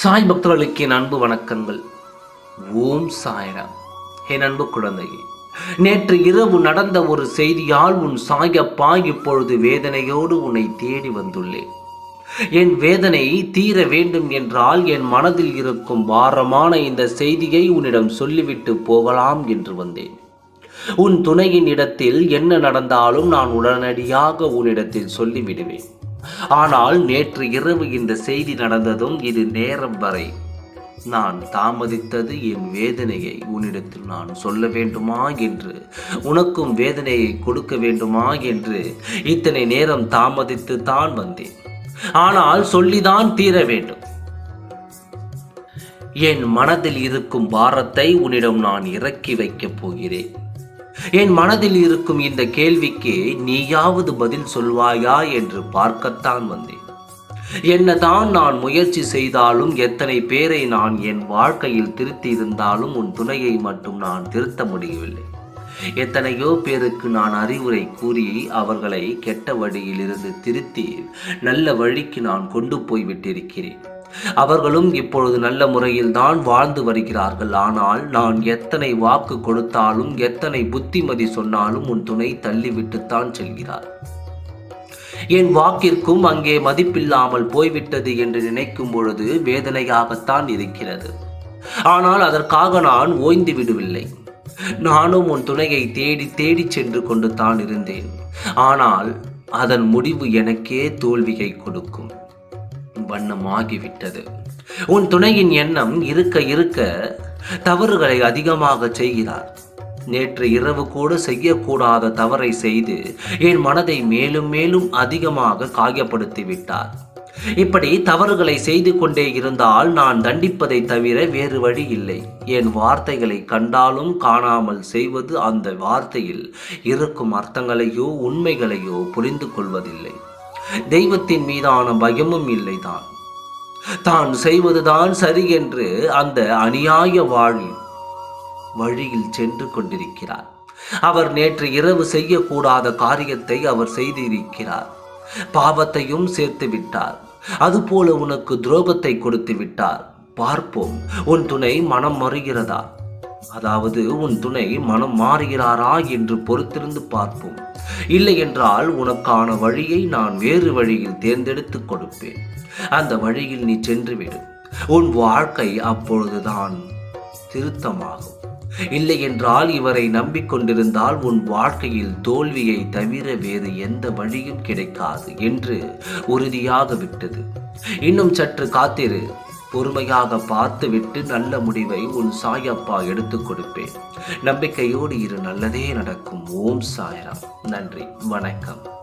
சாய் பக்தர்களுக்கு என் அன்பு வணக்கங்கள். ஓம் சாய்ராம். என் அன்பு குழந்தையே நேற்று இரவு நடந்த ஒரு செய்தியால் உன் சாயப்பா இப்பொழுது வேதனையோடு உன்னை தேடி வந்துள்ளேன் என் வேதனை தீர வேண்டும் என்றால் என் மனதில் இருக்கும் பாரமான இந்த செய்தியை உன்னிடம் சொல்லிவிட்டு போகலாம் என்று வந்தேன். உன் துணையின் இடத்தில் என்ன நடந்தாலும் நான் உடனடியாக உன்னிடத்தில் சொல்லிவிடுவேன். ஆனால் நேற்று இரவு இந்த செய்தி நடந்ததும் இது நேரம் வரை. நான் தாமதித்தது என் வேதனையை உன்னிடத்தில் நான் சொல்ல வேண்டுமா என்று உனக்கும் வேதனையை கொடுக்க வேண்டுமா என்று இத்தனை நேரம் தாமதித்து தான் வந்தேன். ஆனால் சொல்லிதான் தீர வேண்டும். என் மனதில் இருக்கும் பாரத்தை உன்னிடம் நான் இறக்கி வைக்கப் போகிறேன். என் மனதில் இருக்கும் இந்த கேள்விக்கு நீயாவது பதில் சொல்வாயா என்று பார்க்கத்தான் வந்தேன். என்னதான் நான் முயற்சி செய்தாலும் எத்தனை பேரை நான் என் வாழ்க்கையில் திருத்தி இருந்தாலும் உன் துணையை மட்டும் நான் திருத்த முடியவில்லை. எத்தனையோ பேருக்கு நான் அறிவுரை கூறி அவர்களை கெட்ட வழியிலிருந்து திருத்தி நல்ல வழிக்கு நான் கொண்டு போய் விட்டிருக்கிறேன். அவர்களும் இப்பொழுது நல்ல முறையில் தான் வாழ்ந்து வருகிறார்கள். ஆனால் நான் எத்தனை வாக்கு கொடுத்தாலும் எத்தனை புத்திமதி சொன்னாலும் உன் துணை தள்ளிவிட்டுத்தான் செல்கிறார். என் வாக்கிற்கும் அங்கே மதிப்பில்லாமல் போய்விட்டது என்று நினைக்கும் பொழுது வேதனையாகத்தான் இருக்கிறது. ஆனால் அதற்காக நான் ஓய்ந்து விடவில்லை. நானும் உன் துணையை தேடி தேடி சென்று கொண்டு தான் இருந்தேன். ஆனால் அதன் முடிவு எனக்கே தோல்வியை கொடுக்கும். வண்ணமாகிவிட்டது. உன் துணையின் எண்ணம் இருக்க இருக்க தவறுகளை அதிகமாக செய்கிறார். நேற்று இரவு கூட செய்யக்கூடாத தவறை செய்து என் மனதை மேலும் மேலும் அதிகமாக காயப்படுத்தி விட்டார் இப்படி தவறுகளை செய்து கொண்டே இருந்தால் நான் தண்டிப்பதை தவிர வேறு வழி இல்லை. என் வார்த்தைகளை கண்டாலும் காணாமல் செய்வது அந்த வார்த்தையில் இருக்கும் அர்த்தங்களையோ உண்மைகளையோ புரிந்து கொள்வதில்லை. தெய்வத்தின் மீதான பயமும் இல்லைதான். தான் செய்வதுதான் சரி என்று அந்த அநியாய வாழி வழியில் சென்று கொண்டிருக்கிறார். அவர் நேற்று இரவு செய்யக்கூடாத காரியத்தை அவர் செய்திருக்கிறார். பாவத்தையும் சேர்த்து விட்டார். அதுபோல உனக்கு துரோகத்தை கொடுத்து விட்டார். பார்ப்போம் உன் துணை மனம் மறுகிறதா? அதாவது உன் துணை மனம் மாறுகிறாரா என்று பொறுத்திருந்து பார்ப்போம். இல்லை என்றால் உனக்கான வழியை நான் வேறு வழியில் தேர்ந்தெடுத்து கொடுப்பேன். அந்த வழியில் நீ சென்றுவிடு. உன் வாழ்க்கை அப்பொழுதுதான் திருத்தமாகும். இல்லை என்றால் இவரை நம்பிக்கொண்டிருந்தால் உன் வாழ்க்கையில் தோல்வியை தவிர வேறு எந்த வழியும் கிடைக்காது என்று உறுதியாக விட்டது இன்னும் சற்று காத்திரு. பொறுமையாக பார்த்துவிட்டு நல்ல முடிவை உன் சாயப்பா எடுத்துக் கொடுப்பேன். நம்பிக்கையோடு இரு நல்லதே நடக்கும். ஓம் சாய்ராம். நன்றி. வணக்கம்.